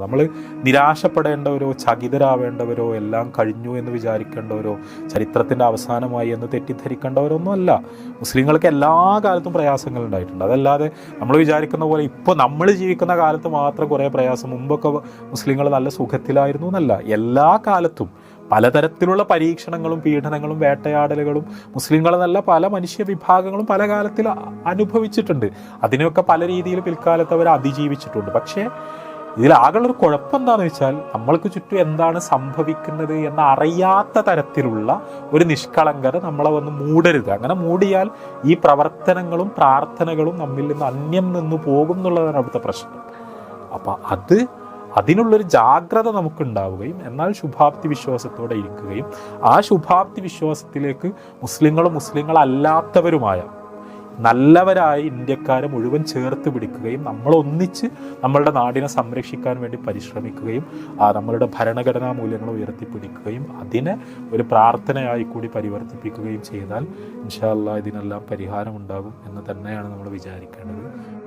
നമ്മൾ നിരാശപ്പെടേണ്ടവരോ ചകിതരാവേണ്ടവരോ എല്ലാം കഴിഞ്ഞു എന്ന് വിചാരിക്കേണ്ടവരോ ചരിത്രത്തിന്റെ അവസാനമായി എന്ന് തെറ്റിദ്ധരിക്കേണ്ടവരോ ഒന്നും അല്ല മുസ്ലിങ്ങൾക്ക് എല്ലാ കാലത്തും പ്രയാസങ്ങൾ ഉണ്ടായിട്ടുണ്ട്. അതല്ലാതെ നമ്മൾ വിചാരിക്കുന്ന പോലെ ഇപ്പോൾ നമ്മൾ ജീവിക്കുന്ന കാലത്ത് മാത്രം കുറേ പ്രയാസം മുമ്പൊക്കെ മുസ്ലിങ്ങൾ നല്ല സുഖത്തിലായിരുന്നു എന്നല്ല. എല്ലാ കാലത്തും പലതരത്തിലുള്ള പരീക്ഷണങ്ങളും പീഡനങ്ങളും വേട്ടയാടലുകളും മുസ്ലിങ്ങളെന്നല്ല പല മനുഷ്യ വിഭാഗങ്ങളും പല കാലത്തിൽ അനുഭവിച്ചിട്ടുണ്ട്. അതിനെയൊക്കെ പല രീതിയിൽ പിൽക്കാലത്ത് അവർ അതിജീവിച്ചിട്ടുണ്ട്. പക്ഷേ ഇതിലാകെയുള്ളൊരു കുഴപ്പം എന്താണെന്ന് വെച്ചാൽ നമ്മൾക്ക് ചുറ്റും എന്താണ് സംഭവിക്കുന്നത് എന്ന് അറിയാത്ത തരത്തിലുള്ള ഒരു നിഷ്കളങ്കത നമ്മളെ ഒന്ന് മൂടരുത്. അങ്ങനെ മൂടിയാൽ ഈ പ്രവർത്തനങ്ങളും പ്രാർത്ഥനകളും നമ്മിൽ നിന്ന് അന്യം നിന്ന് പോകും എന്നുള്ളതാണ് അവിടുത്തെ പ്രശ്നം. അപ്പം അത് അതിനുള്ളൊരു ജാഗ്രത നമുക്കുണ്ടാവുകയും എന്നാൽ ശുഭാപ്തി വിശ്വാസത്തോടെ ഇരിക്കുകയും ആ ശുഭാപ്തി വിശ്വാസത്തിലേക്ക് മുസ്ലിങ്ങളും മുസ്ലിങ്ങളല്ലാത്തവരുമായ നല്ലവരായ ഇന്ത്യക്കാരെ മുഴുവൻ ചേർത്ത് പിടിക്കുകയും നമ്മളൊന്നിച്ച് നമ്മളുടെ നാടിനെ സംരക്ഷിക്കാൻ വേണ്ടി പരിശ്രമിക്കുകയും നമ്മളുടെ ഭരണഘടനാ മൂല്യങ്ങൾ ഉയർത്തിപ്പിടിക്കുകയും അതിനെ ഒരു പ്രാർത്ഥനയായി കൂടി പരിവർത്തിപ്പിക്കുകയും ചെയ്താൽ ഇൻഷാല്ല ഇതിനെല്ലാം പരിഹാരമുണ്ടാകും എന്ന് തന്നെയാണ് നമ്മൾ വിചാരിക്കേണ്ടത്.